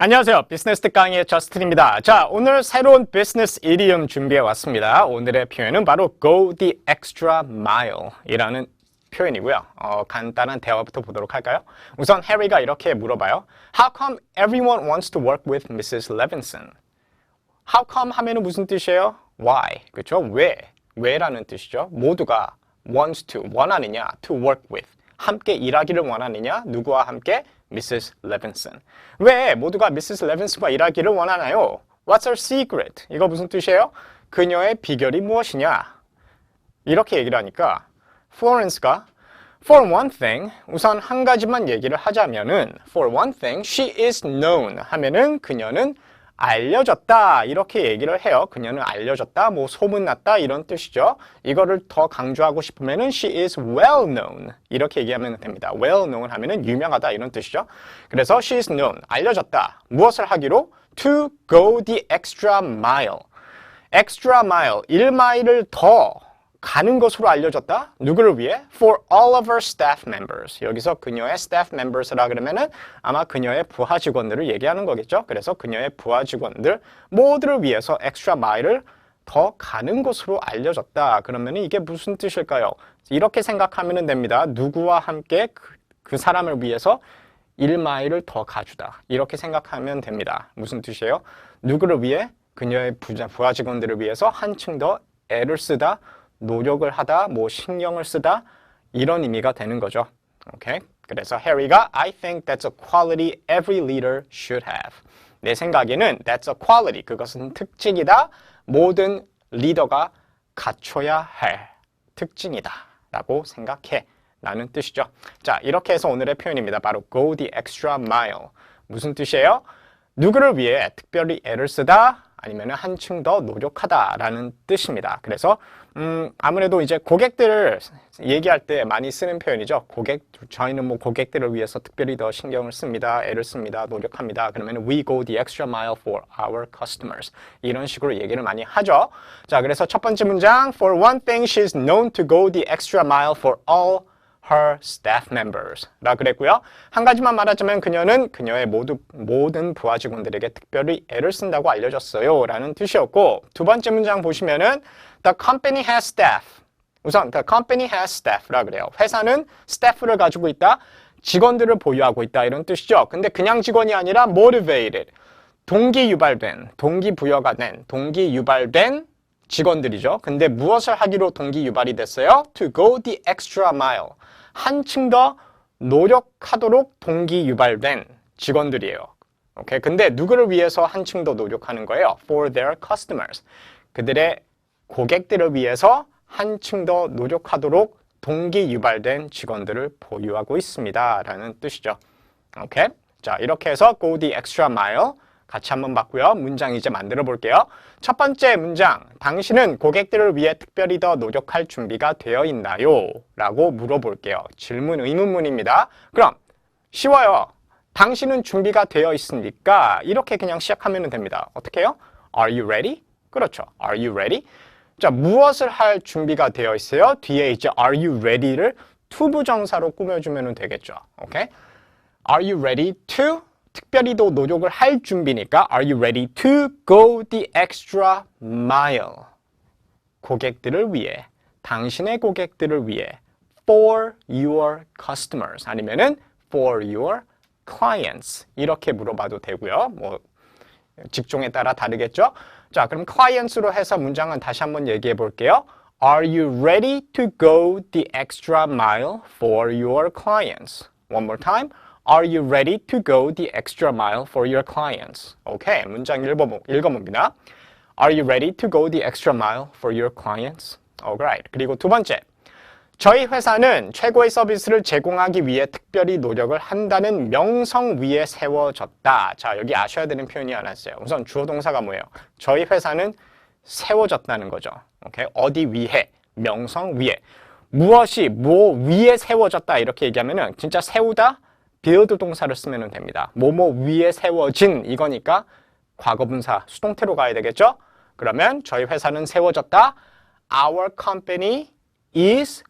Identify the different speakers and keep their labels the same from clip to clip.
Speaker 1: 안녕하세요. 비즈니스 특강의 저스틴입니다. 자, 오늘 새로운 비즈니스 이디움 준비해 왔습니다. 오늘의 표현은 바로 go the extra mile 이라는 표현이고요. 어, 간단한 대화부터 보도록 할까요? 우선 해리가 이렇게 물어봐요. How come everyone wants to work with Mrs. Levinson? How come 하면은 무슨 뜻이에요? Why? 그렇죠? 왜? 왜라는 뜻이죠. 모두가 wants to 원하느냐 to work with 함께 일하기를 원하느냐 누구와 함께 Mrs. Levinson. 왜 모두가 Mrs. Levinson과 일하기를 원하나요? What's her secret? 이거 무슨 뜻이에요? 그녀의 비결이 무엇이냐? 이렇게 얘기를 하니까 Florence가 For one thing, 우선 한 가지만 얘기를 하자면은 For one thing, she is known 하면은 그녀는 알려졌다 이렇게 얘기를 해요. 그녀는 알려졌다, 뭐 소문났다 이런 뜻이죠. 이거를 더 강조하고 싶으면은 she is well known 이렇게 얘기하면 됩니다. well known 하면은 유명하다 이런 뜻이죠. 그래서 she is known 알려졌다. 무엇을 하기로? To go the extra mile. extra mile 1마일을 더 가는 것으로 알려졌다. 누구를 위해? For all of her staff members. 여기서 그녀의 staff members라 그러면은 아마 그녀의 부하 직원들을 얘기하는 거겠죠. 그래서 그녀의 부하 직원들 모두를 위해서 extra mile을 더 가는 것으로 알려졌다. 그러면은 이게 무슨 뜻일까요? 이렇게 생각하면 됩니다. 누구와 함께 그, 그 사람을 위해서 1마일을 더 가주다. 이렇게 생각하면 됩니다. 무슨 뜻이에요? 누구를 위해? 그녀의 부자, 부하 직원들을 위해서 한층 더 애를 쓰다, 노력을 하다, 뭐 신경을 쓰다 이런 의미가 되는 거죠. 오케이? 그래서 해리가 I think that's a quality every leader should have. 내 생각에는 that's a quality. 그것은 특징이다. 모든 리더가 갖춰야 할 특징이다. 라고 생각해. 라는 뜻이죠. 자, 이렇게 해서 오늘의 표현입니다. 바로 go the extra mile. 무슨 뜻이에요? 누구를 위해 특별히 애를 쓰다 아니면 한층 더 노력하다 라는 뜻입니다. 그래서 음, 아무래도 이제 고객들을 얘기할 때 많이 쓰는 표현이죠. 고객 저희는 뭐 고객들을 위해서 특별히 더 신경을 씁니다. 애를 씁니다. 노력합니다. 그러면 we go the extra mile for our customers. 이런 식으로 얘기를 많이 하죠. 자, 그래서 첫 번째 문장 for one thing she's known to go the extra mile for all her staff members 라 그랬고요. 한 가지만 말하자면 그녀는 그녀의 모두, 모든 부하 직원들에게 특별히 애를 쓴다고 알려졌어요. 라는 뜻이었고, 두 번째 문장 보시면은 the company has staff. 우선 the company has staff라 그래요. 회사는 staff를 가지고 있다. 직원들을 보유하고 있다. 이런 뜻이죠. 근데 그냥 직원이 아니라 motivated. 동기 유발된, 동기 부여가 된, 동기 유발된 직원들이죠. 근데 무엇을 하기로 동기 유발이 됐어요? To go the extra mile. 한층 더 노력하도록 동기 유발된 직원들이에요. 오케이. 근데 누구를 위해서 한층 더 노력하는 거예요? For their customers. 그들의 고객들을 위해서 한층 더 노력하도록 동기 유발된 직원들을 보유하고 있습니다. 라는 뜻이죠. 오케이. 자, 이렇게 해서 go the extra mile. 같이 한번 봤고요. 문장 이제 만들어 볼게요. 첫 번째 문장. 당신은 고객들을 위해 특별히 더 노력할 준비가 되어 있나요? 라고 물어볼게요. 질문 의문문입니다. 그럼 쉬워요. 당신은 준비가 되어 있습니까? 이렇게 그냥 시작하면 됩니다. 어떻게 해요? Are you ready? 그렇죠. Are you ready? 자, 무엇을 할 준비가 되어 있어요? 뒤에 이제 are you ready를 투부정사로 꾸며주면 되겠죠. 오케이? Are you ready to? 특별히 더 노력을 할 준비니까 Are you ready to go the extra mile? 고객들을 위해, 당신의 고객들을 위해 for your customers 아니면은 for your clients 이렇게 물어봐도 되고요. 뭐 직종에 따라 다르겠죠? 자, 그럼 clients로 해서 문장은 다시 한번 얘기해 볼게요. Are you ready to go the extra mile for your clients? One more time. Are you ready to go the extra mile for your clients? 오케이, 문장 읽어보, 읽어봅니다. Are you ready to go the extra mile for your clients? Alright. 그리고 두 번째. 저희 회사는 최고의 서비스를 제공하기 위해 특별히 노력을 한다는 명성 위에 세워졌다. 자, 여기 아셔야 되는 표현이 하나 있어요. 우선 주어 동사가 뭐예요? 저희 회사는 세워졌다는 거죠. 오케이? 어디 위에? 명성 위에. 무엇이 뭐 위에 세워졌다 이렇게 얘기하면은 진짜 세우다 build 동사를 쓰면 됩니다. 뭐뭐 위에 세워진 이거니까 과거분사 수동태로 가야 되겠죠? 그러면 저희 회사는 세워졌다. Our company is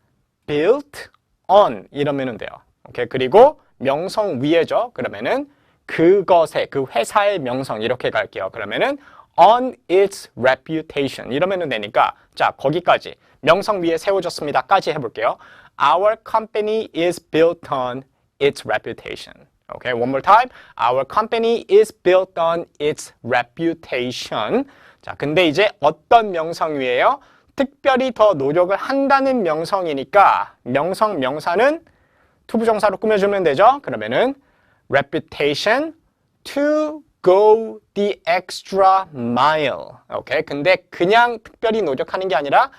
Speaker 1: built on 이러면 돼요. 오케이. 그리고 명성 위에죠. 그러면은 그것의 그 회사의 명성 이렇게 갈게요. 그러면은 on its reputation 이러면은 되니까 자 거기까지 명성 위에 세워졌습니다까지 해볼게요. Our company is built on its reputation. Okay, one more time. Our company is built on its reputation. 자, 근데 이제 어떤 명성 위에요? 특별히 더 노력을 한다는 명성이니까 명성 명사는 투부정사로 꾸며주면 되죠. 그러면은 reputation to go the extra mile. 오케이. 근데 그냥 특별히 노력하는 게 아니라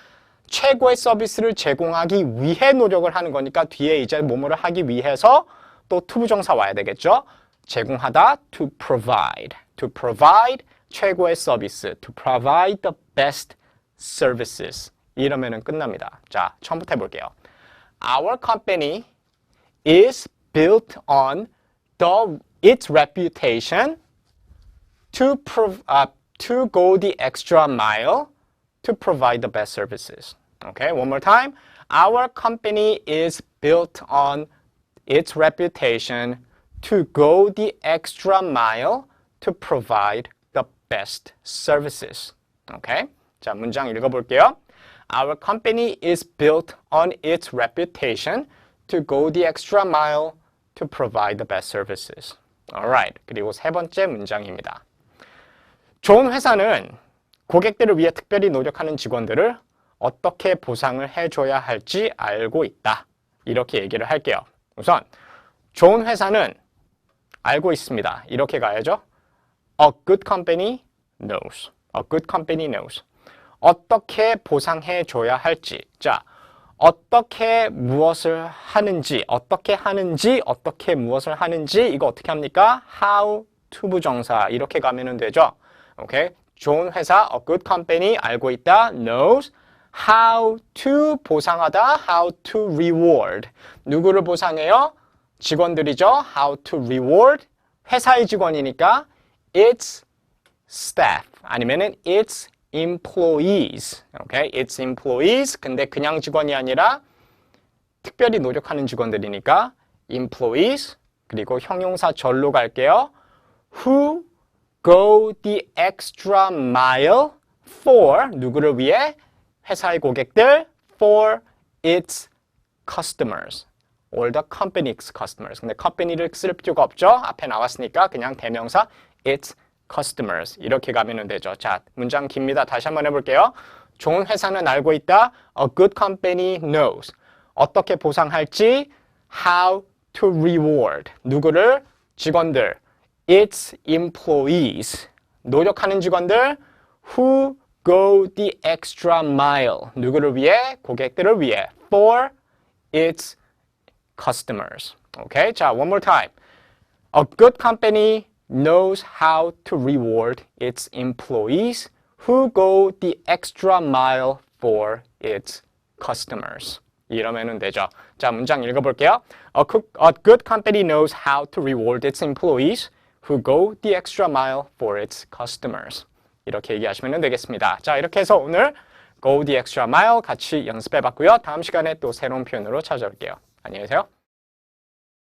Speaker 1: 최고의 서비스를 제공하기 위해 노력을 하는 거니까 뒤에 이제 뭐뭐를 하기 위해서 또 투부정사 와야 되겠죠. 제공하다 to provide. to provide 최고의 서비스. to provide the best services. 이러면은 끝납니다. 자, 처음부터 해 볼게요. Our company is built on the its reputation to prov- uh, to go the extra mile to provide the best services. Okay, one more time. Our company is built on its reputation to go the extra mile to provide the best services. Okay? 자, 문장 읽어볼게요. Our company is built on its reputation to go the extra mile to provide the best services. Alright. 그리고 세 번째 문장입니다. 좋은 회사는 고객들을 위해 특별히 노력하는 직원들을 어떻게 보상을 해줘야 할지 알고 있다. 이렇게 얘기를 할게요. 우선 좋은 회사는 알고 있습니다. 이렇게 가야죠. A good company knows. A good company knows. 어떻게 보상해 줘야 할지. 자, 어떻게 무엇을 하는지, 어떻게 하는지, 어떻게 무엇을 하는지 이거 어떻게 합니까? How to 부정사 이렇게 가면은 되죠. 오케이. 좋은 회사, a good company 알고 있다, knows how to 보상하다, how to reward. 누구를 보상해요? 직원들이죠. How to reward. 회사의 직원이니까 its staff 아니면은 its employees. 오케이? its employees. 근데 그냥 직원이 아니라 특별히 노력하는 직원들이니까 employees 그리고 형용사 절로 갈게요. who go the extra mile for 누구를 위해 회사의 고객들 for its customers or the company's customers. 근데 company를 쓸 필요가 없죠. 앞에 나왔으니까 그냥 대명사 its customers 이렇게 가면 되죠. 자, 문장 깁니다. 다시 한번 해볼게요. 좋은 회사는 알고 있다. A good company knows. 어떻게 보상할지 how to reward. 누구를? 직원들. its employees. 노력하는 직원들 who go the extra mile. 누구를 위해? 고객들을 위해. for its customers. Okay? 자, one more time. A good company knows how to reward its employees who go the extra mile for its customers. 이러면 되죠. 자, 문장 읽어볼게요. A, co- a good company knows how to reward its employees who go the extra mile for its customers. 이렇게 얘기하시면 되겠습니다. 자, 이렇게 해서 오늘 go the extra mile 같이 연습해 봤고요. 다음 시간에 또 새로운 표현으로 찾아올게요. 안녕히 계세요.